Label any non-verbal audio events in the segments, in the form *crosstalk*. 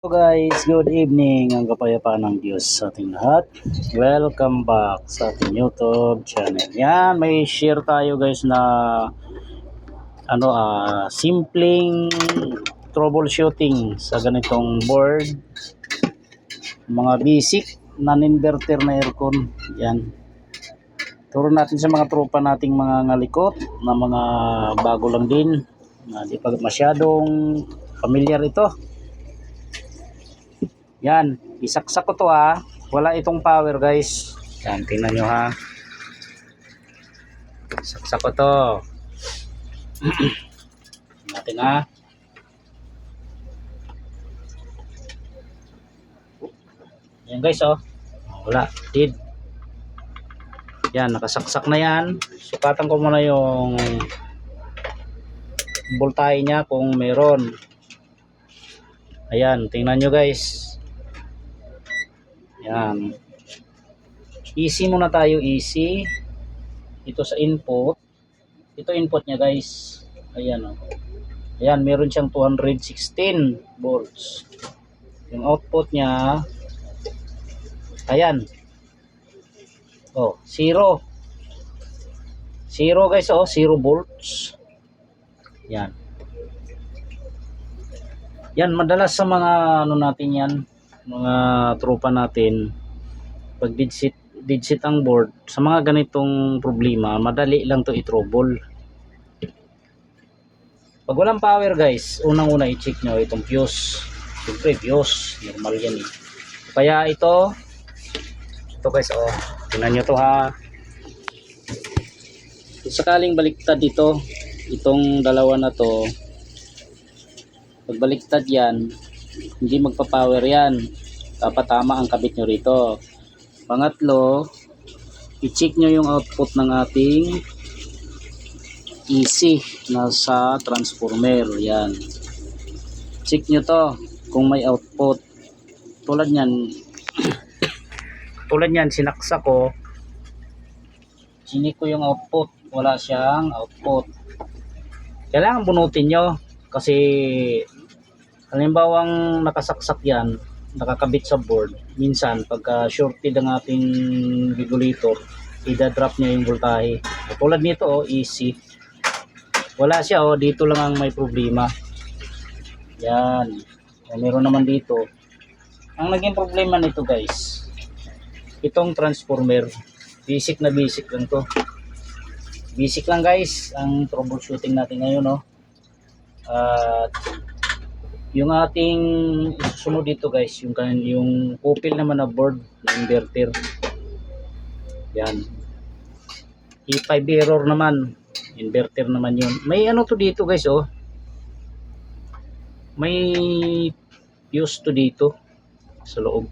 So guys, good evening. Ang kapayapaan ng Diyos sa ating lahat. Welcome back sa ating YouTube channel. Yan, may share tayo guys na ano ah simpleng troubleshooting sa ganitong board. Mga basic non-inverter na aircon. Yan. Turo natin sa mga tropa nating mga ngalikot na mga bago lang din. Na di pa masyadong familiar ito. Yan, isaksak ko to ha. Wala itong power guys. Yan, tingnan nyo ha. Saksak ko to. natin ha. Yan guys oh. Wala, dead. Yan, nakasaksak na yan. Sukatan ko muna yung voltahe niya kung meron. Ayan, tingnan nyo guys. Yan. Easy muna tayo, easy. Ito sa input. Ito input niya guys. Ayan o. Ayan, meron siyang 216 volts. Yung output niya, ayan. Oh, zero. Zero guys, oh, zero volts. Yan. Yan, madalas sa mga ano natin yan, mga tropa natin, pag digit, digit ang board, sa mga ganitong problema, madali lang to i-trouble. Pag walang power guys, unang-una i-check nyo itong fuse. Siyempre fuse, normal yan eh. Kaya ito, ito guys oh, tingnan nyo to ha. Kung sakaling baliktad dito, itong dalawa na to, pag baliktad yan, hindi magpa-power yan. Dapat tama ang kabit nyo rito. Pangatlo, i-check nyo yung output ng ating AC na sa transformer. Yan. Check nyo to kung may output. Tulad yan, *coughs* tulad yan, sinaksa ko. Sinik ko yung output. Wala siyang output. Kailangan bunutin nyo kasi halimbawang nakasaksak yan nakakabit sa board. Minsan pagka shorted ang ating regulator idadrop niya yung voltahe. Tulad nito oh easy. Wala siya oh dito lang ang may problema. Yan. O, meron naman dito. Ang naging problema nito guys itong transformer. Basic na basic lang to. Basic lang guys ang troubleshooting natin ngayon no at yung ating isusunod dito guys yung kan yung kupil naman na board inverter. Yan. E5 error naman. Inverter naman yun. May ano to dito guys oh. May fuse to dito sa loob.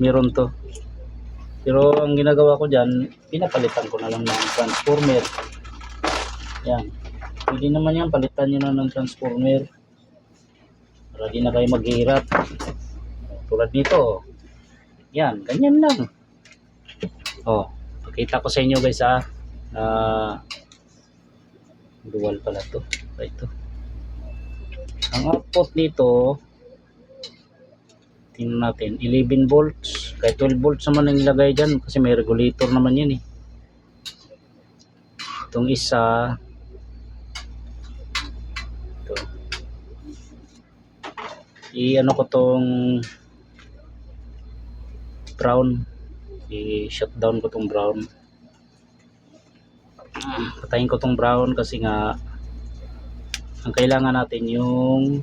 Meron to. Pero ang ginagawa ko dyan pinapalitan ko na lang ng transformer. Yan. Pwede naman yan palitan nyo na ng transformer para di na kayo maghihirap. Tulad nito yan ganyan lang. Oh pakita ko sa inyo guys ha na dual pala to. Ito ang output nito tingnan natin 11 volts. Kahit 12 volts naman ang ilagay dyan kasi may regulator naman yan eh. Itong isa i-ano ko tong brown. I-shutdown ko tong brown. Patayin ko tong brown kasi nga ang kailangan natin yung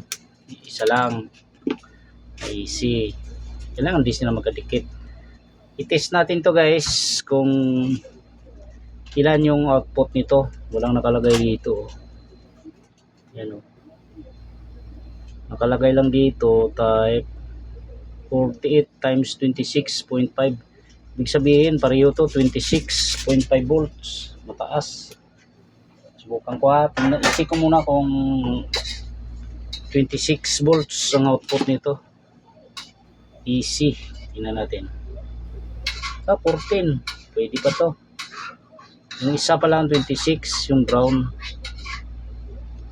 isa lang. AC kailangan DC na magkadikit. I-test natin to guys kung ilan yung output nito. Walang nakalagay dito. Yan o nakalagay lang dito type 48 times 26.5 ibig sabihin pareho to 26.5 volts. Mataas. Subukan ko ha. Tingnan- isi ko muna kung 26 volts ang output nito. Easy tingnan natin. Ah 14 pwede pa to. Yung isa pa lang 26 yung brown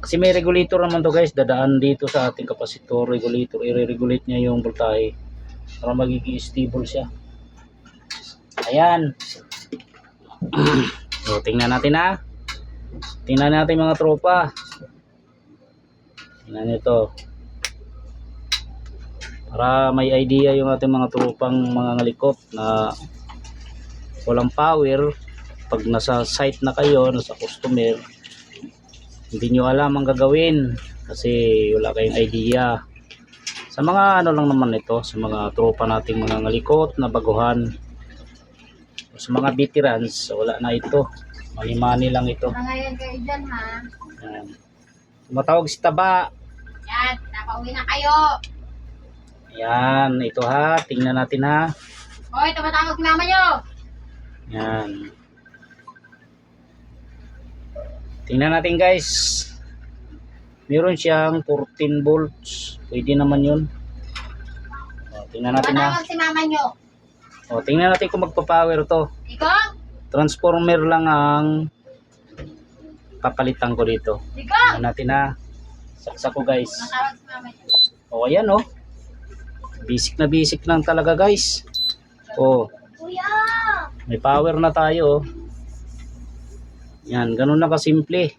Kasi may regulator naman to guys, dadaan dito sa ating capacitor regulator, i-regulate niya yung voltahe para magiging stable siya. Ayan. *clears throat* so, tingnan natin ha. Tingnan natin mga tropa. Tingnan nyo to. Para may idea yung ating mga tropang mga ngalikot na walang power pag nasa site na kayo, nasa customer, hindi nyo alam ang gagawin kasi wala kayong idea. Sa mga ano lang naman ito, sa mga tropa nating mga ngalikot na baguhan, sa mga veterans, wala na ito. Mani-mani lang ito. Nangayon kayo dyan, ha? Yan. Tumatawag si Taba. Yan, napauwi na kayo. Yan, ito ha. Tingnan natin ha. Hoy, tumatawag mama nyo. Yan. Tingnan natin guys. Meron siyang 14 volts. Pwede naman yun. O, tingnan natin ha. Tumatawag si mama nyo. O, tingnan natin kung magpa-power to. Ikaw? Transformer lang ang papalitan ko dito. Ikaw? Tingnan natin ha. Saksak ko guys. Tumatawag si mama nyo. O, ayan o. Basic na basic lang talaga guys. O, Kuya! may power na tayo. oh. Yan, ganun na kasimple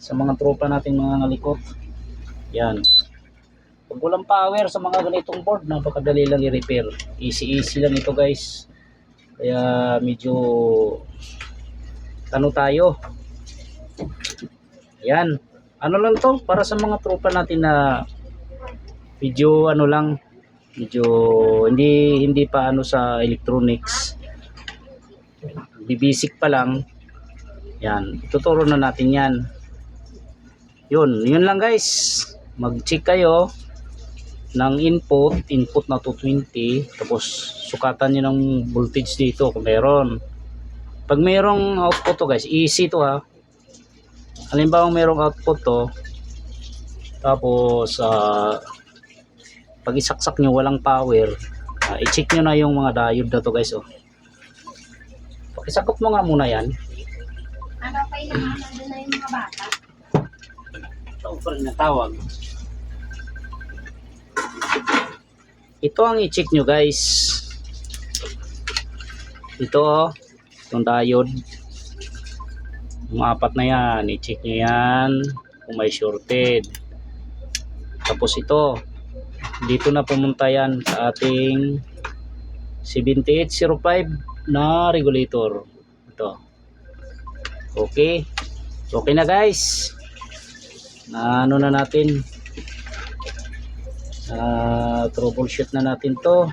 sa mga tropa nating mga ngalikot. Yan. Pag walang power sa mga ganitong board, napakadali lang i-repair. Easy-easy lang ito guys. Kaya medyo ano tayo. Yan. Ano lang to para sa mga tropa natin na medyo ano lang medyo hindi hindi pa ano sa electronics bibisik pa lang yan. Ituturo na natin yan. Yun. Yun lang guys. Mag check kayo ng input input na 220 tapos sukatan nyo ng voltage dito kung meron. Pag merong output to guys easy to ha? Halimbawa merong output to tapos ah pag isaksak nyo walang power ah, i-check nyo na yung mga diode na to guys oh. pakisakot mo nga muna yan Mga nandun na yung mga bata? ito ito ang i-check nyo guys. Ito oh. Itong diode. Yung apat na yan i-check nyo yan kung may shorted. Tapos ito dito na pumunta yan sa ating 7805 na regulator. Ito okay. Okay na guys. Na ano na natin. Uh, troubleshoot na natin to.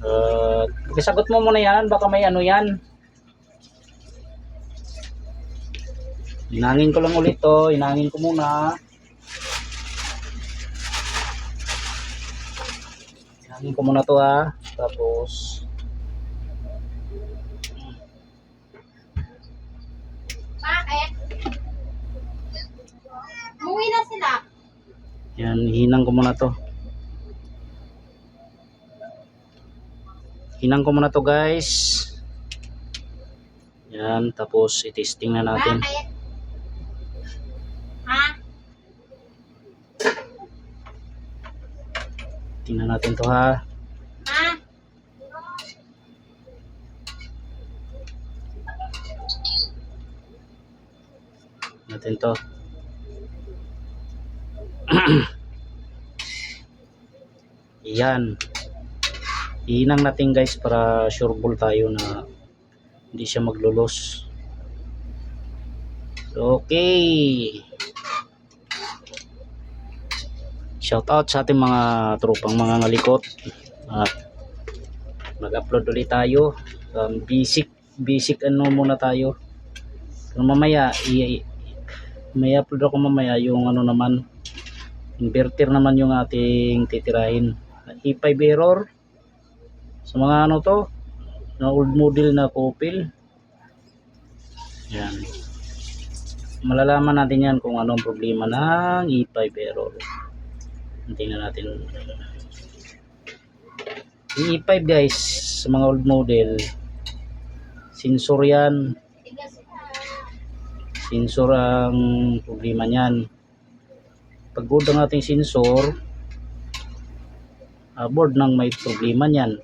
Uh, sagot mo muna yan. Baka may ano yan. Inangin ko lang ulit to. Inangin ko muna. Inangin ko muna to ha tapos Bakit? Umuwi na sila. Yan, hinang ko muna to. Hinang ko muna to guys. Yan, tapos i-testing na natin. Bakit? Ha? Tingnan natin to ha. Ha? Natin to. *clears throat* Yan. Hinang natin guys para sure ball tayo na hindi siya maglulos. Okay. Shout out sa ating mga tropang mga ngalikot. At mag-upload ulit tayo. Um, basic basic ano muna tayo. Kung mamaya i- may upload ako mamaya yung ano naman inverter naman yung ating titirahin. E5 error sa mga ano to na old model na Opel. Yan. Malalaman natin yan kung anong problema ng E5 error. Tingnan natin. E5 guys, sa mga old model, sensor yan. Sensor ang problema niyan. Pag good ang ating sensor, ah, board nang may problema niyan.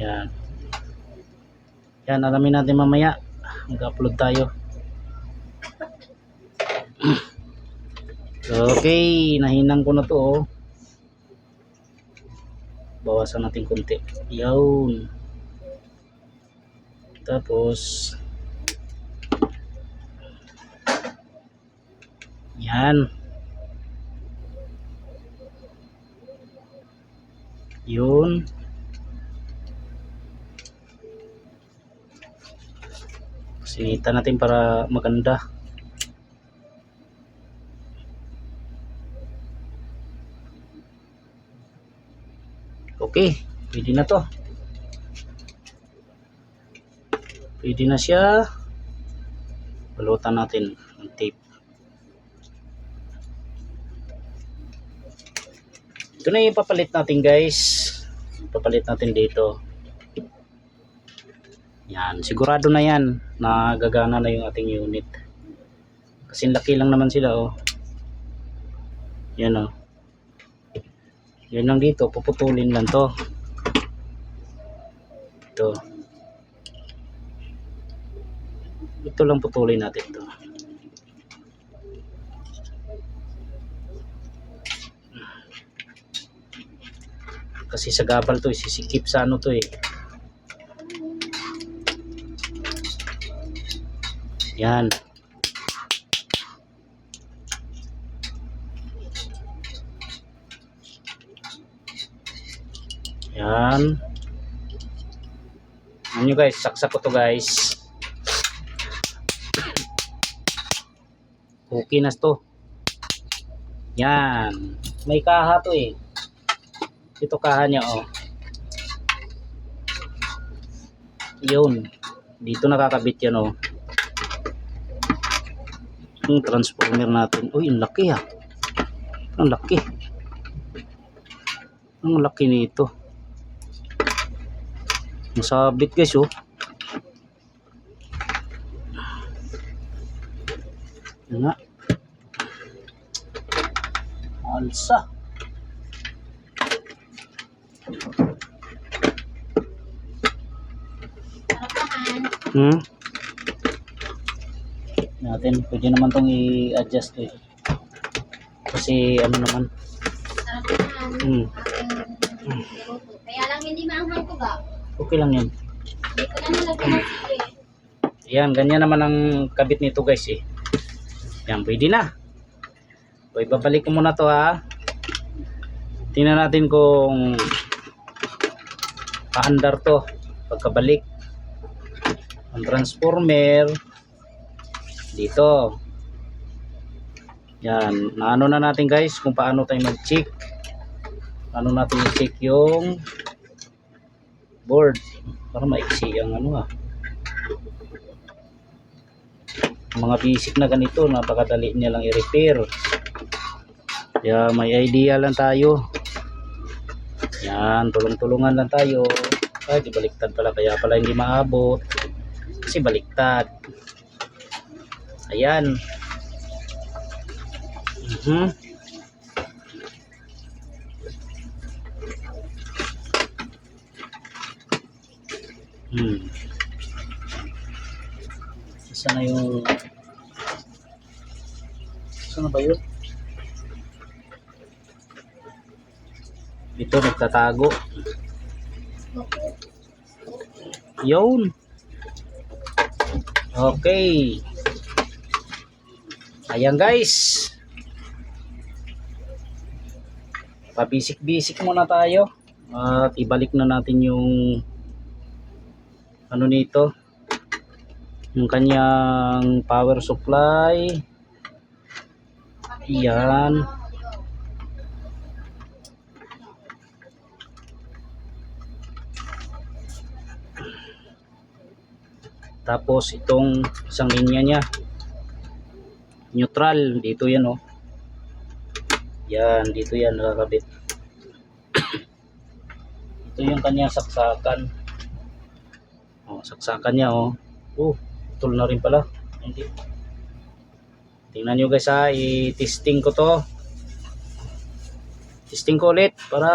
Yan. Yan, alamin natin mamaya. Mag-upload tayo. *clears throat* Okay, nahinang ko na to oh. Bawasan natin konti. Yun. Tapos Yan. Yun. Sinitan natin para maganda. Okay, pwede na to. Pwede na siya. Balutan natin ng tape. Ito na yung papalit natin guys. Papalit natin dito. Yan, sigurado na yan na gagana na yung ating unit. Kasi laki lang naman sila oh. Yan oh. Yan lang dito, puputulin lang to. Ito. Ito lang putulin natin to. Kasi sa gabal to, isisikip sa ano to eh. Yan. Yan. Ano nyo guys, saksak ko to guys. Okay na to. Yan. May kaha to eh. Ito kaha niya oh. Yun. Dito nakakabit yan oh. Yung transformer natin. Uy, ang laki ah. Ang laki. Ang laki nito. Masabit guys oh. Yan nga. Alsa. Hmm? Natin, pwede naman tong i-adjust eh. Kasi ano naman. Hmm. Kaya lang hindi maanghang to ga. Okay lang yan. Hindi ko na nalagyan ng sili. Yan, ganyan naman ang kabit nito guys eh. Yan, pwede na. So, ibabalik ko muna to ha. Tingnan natin kung paandar to pagkabalik. Ang transformer dito. Yan, naano na natin guys kung paano tayo mag-check. Ano natin i-check yung board para maiksi ang ano ah. mga basic na ganito napakadali niya lang i-repair kaya may idea lang tayo yan tulong-tulungan lang tayo ay di baliktad pala kaya pala hindi maabot. Kasi baliktad. Ayan. Mhm. Hmm. Isa na yung Saan na ba yun? Dito nagtatago. Yun. Okay. Ayan guys. Pabisik-bisik muna tayo. At ibalik na natin yung ano nito. Yung kanyang power supply. Yan. Tapos itong isang linya niya. Neutral. Dito yan oh. Yan. Dito yan nakakabit. *coughs* Ito yung kanya saksakan. Oh, saksakan niya oh. Oh, putol na rin pala. Hindi. Tingnan nyo guys ha, i-testing ko to. Testing ko ulit para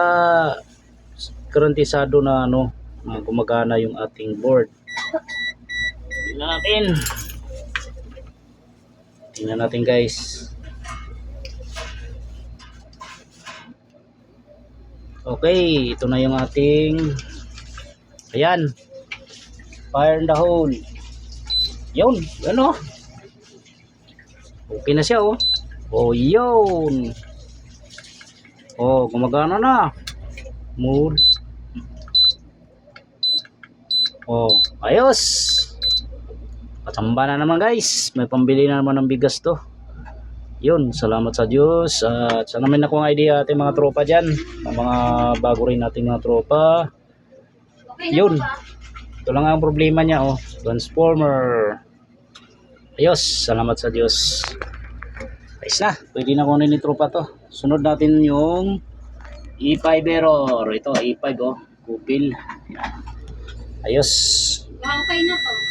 garantisado na ano, na gumagana yung ating board. Tingnan natin. Tingnan natin guys. Okay, ito na yung ating ayan. Fire in the hole. Yun, ano? Okay na siya oh. Oh, yun. Oh, gumagana na. Mood. Oh, ayos. Patamba na naman guys. May pambili na naman ng bigas to. Yun, salamat sa Diyos. At sana may nakuha idea ating mga tropa dyan. Ang mga bago rin nating mga tropa. Yun. Ito lang ang problema niya oh. Transformer. Ayos, salamat sa Diyos. Ayos na, pwede na kunin ni tropa to. Sunod natin yung E5 error. Ito, E5 oh. Kupil. Ayos. Okay na to.